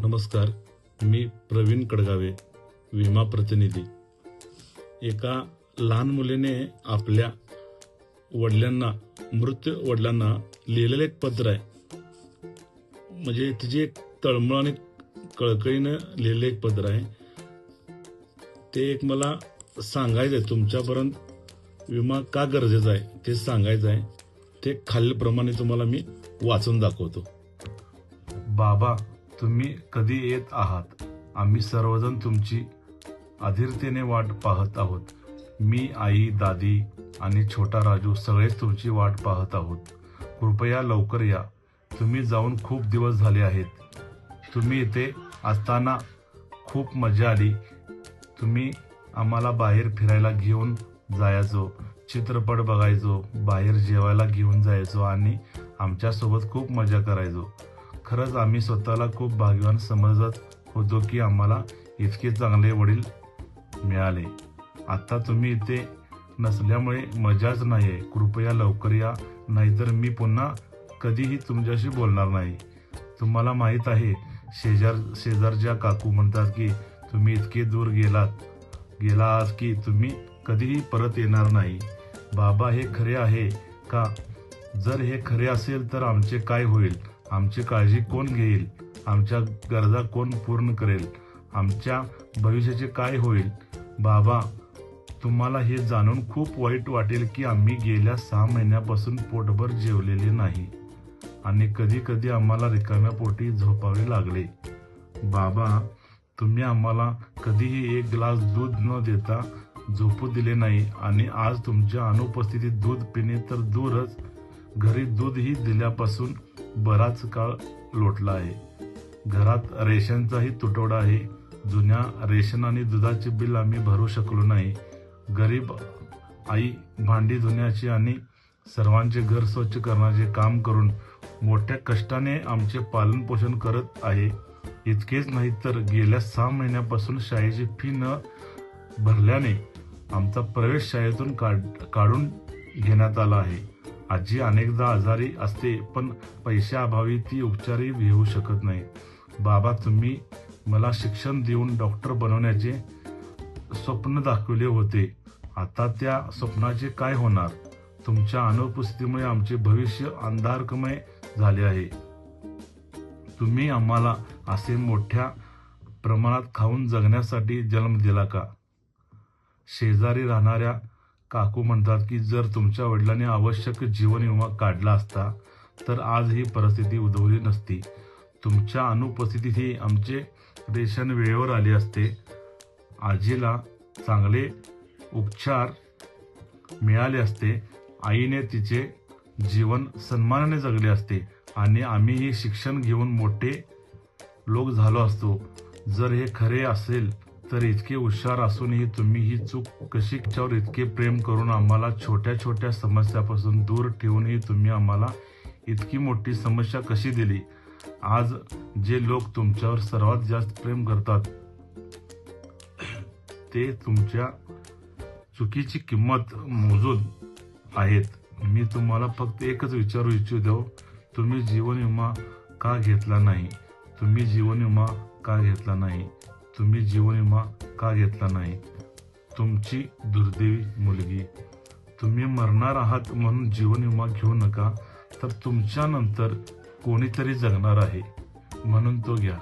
नमस्कार मी प्रवीण कडगावे विमा प्रतिनिधी. एका लहान मुलीने आपल्या वडिलांना मृत वडिलांना लिहिलेलं एक पत्र आहे. म्हणजे तिची एक तळमळ आणि कळकळीनं लिहिलेलं एक पत्र आहे. ते एक मला सांगायचं आहे तुमच्यापर्यंत विमा का गरजेचा आहे ते सांगायचं आहे. ते खालीलप्रमाणे तुम्हाला मी वाचून दाखवतो. बाबा तुम्ही कधी येत आहात? आम्ही सर्वजण तुमची अधीरतेने वाट पाहत आहोत. मी आई दादी आणि छोटा राजू सगळेच तुमची वाट पाहत आहोत. कृपया लवकर या. तुम्ही जाऊन खूप दिवस झाले आहेत. तुम्ही इथे असताना खूप मजा आली. तुम्ही आम्हाला बाहेर फिरायला घेऊन जायचो. चित्रपट बघायचो. बाहेर जेवायला घेऊन जायचो आणि आमच्यासोबत खूप मजा करायचो. खरंच आम्ही स्वतःला खूप भाग्यवान समजत होतो की आम्हाला इतके चांगले वडील मिळाले. आत्ता तुम्ही इथे नसल्यामुळे मजाच नाही आहे कृपया लवकर या. नाहीतर मी पुन्हा कधीही तुमच्याशी बोलणार नाही. तुम्हाला माहीत आहे शेजार शेजारच्या काकू म्हणतात की तुम्ही इतके दूर गेलात गेला आहात की तुम्ही कधीही परत येणार नाही. बाबा हे खरे आहे का? जर हे खरे असेल तर आमचे काय होईल? आमची काळजी कोण घेईल? आमच्या गरजा कोण पूर्ण करेल? आमच्या भविष्याचे काय होईल? बाबा तुम्हाला हे जाणून खूप वाईट वाटेल की आम्ही गेल्या सहा महिन्यापासून पोटभर जेवलेले नाही आणि कधी कधी आम्हाला रिकाम्या पोटी झोपावे लागले. बाबा तुम्ही आम्हाला कधीही एक ग्लास दूध न देता झोपू दिले नाही आणि आज तुमच्या अनुपस्थितीत दूध पिणे तर दूरच घरी दूधही दिल्यापासून बराच काळ लोटला आहे. घरात रेशनचाही तुटवडा आहे. जुन्या रेशन आणि दुधाचे बिल आम्ही भरू शकलो नाही. गरीब आई भांडी धुण्याची आणि सर्वांचे घर स्वच्छ करण्याचे काम करून मोठ्या कष्टाने आमचे पालनपोषण करत आहे. इतकेच नाही तर गेल्या सहा महिन्यापासून शाळेची फी न भरल्याने आमचा प्रवेश शाळेतून काढ काढून घेण्यात आला आहे. आजी अनेकदा आजारी असते पण पैशाअभावी ती उपचारही घेऊ शकत नाही. बाबा तुम्ही मला शिक्षण देऊन डॉक्टर बनवण्याचे स्वप्न दाखवले होते. आता त्या स्वप्नाचे काय होणार? तुमच्या अनुपस्थितीमुळे आमचे भविष्य अंधारकमय झाले आहे. तुम्ही आम्हाला असे मोठ्या प्रमाणात खाऊन जगण्यासाठी जन्म दिला का? शेजारी राहणाऱ्या काकू म्हणतात की जर तुमच्या वडिलांनी आवश्यक जीवन विमा काढला असता तर आज ही परिस्थिती उद्भवली नसती. तुमच्या अनुपस्थितीतही आमचे रेशन वेळेवर आले असते. आजीला चांगले उपचार मिळाले असते. आईने तिचे जीवन सन्मानाने जगले असते आणि आम्हीही शिक्षण घेऊन मोठे लोक झालो असतो. जर हे खरे असेल तर इतके हुशार असूनही तुम्ही ही चूक कशी तिच्यावर इतके प्रेम करून आम्हाला छोट्या छोट्या समस्यापासून दूर ठेवूनही तुम्ही आम्हाला इतकी मोठी समस्या कशी दिली? आज जे लोक तुमच्यावर सर्वात जास्त प्रेम करतात ते तुमच्या चुकीची किंमत मोजून आहेत. मी तुम्हाला फक्त एकच विचारू इच्छितो तुम्ही जीवन विमा का घेतला नाही? तुम्ही जीवन विमा का घेतला नाही? तुम्ही जीवन विमा का घेतला नाही? तुमची दुर्दैवी मुलगी. तुम्ही मरणार आहात म्हणून जीवन विमा घेऊ नका तर तुमच्यानंतर कोणीतरी जगणार आहे म्हणून तो घ्या.